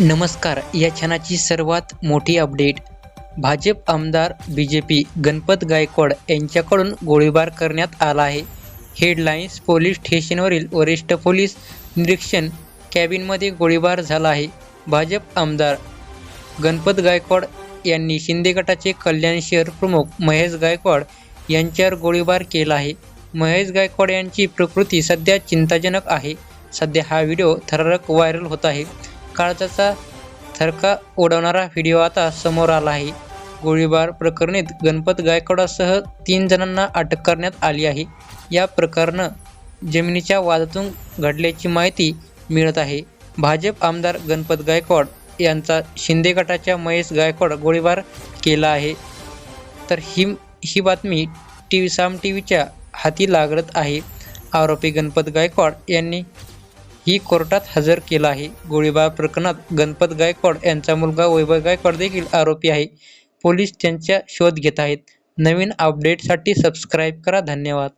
नमस्कार या क्षणाची सर्वात मोठी अपडेट. भाजप आमदार B J P Ganpat Gaikwad यांच्याकडून गोळीबार करण्यात आला आहे. हेडलाईन्स पोलीस स्टेशनवरील वरिष्ठ पोलीस निरीक्षण कॅबिनमध्ये गोळीबार झाला आहे. भाजप आमदार गणपत गायकवाड यांनी शिंदे गटाचे कल्याण शहर प्रमुख महेश गायकवाड यांच्यावर गोळीबार केला आहे. महेश गायकवाड यांची प्रकृती सध्या चिंताजनक आहे. सध्या हा व्हिडिओ थरारक व्हायरल होत आहे. काळजाचा थरका उडवणारा व्हिडिओ आता समोर आला आहे गोळीबार प्रकरणीत गणपत गायकवाडासह तीन जणांना अटक करण्यात आली आहे. या प्रकरण जमिनीच्या वादातून घडल्याची माहिती मिळत आहे. भाजप आमदार गणपत गायकवाड यांचा शिंदे गटाच्या महेश गायकवाड गोळीबार केला आहे. तर ही ही बातमी टी व्ही साम टी व्हीच्या हाती लागत आहे. आरोपी गणपत गायकवाड यांनी ही कोर्टात हजर केला आहे. गोळीबार प्रकरणात गणपत गायकवाड यांचा मुलगा वैभव गायकवाड देखील आरोपी आहे. पोलीस त्यांचा शोध घेत आहेत. नवीन अपडेटसाठी सबस्क्राईब करा. धन्यवाद.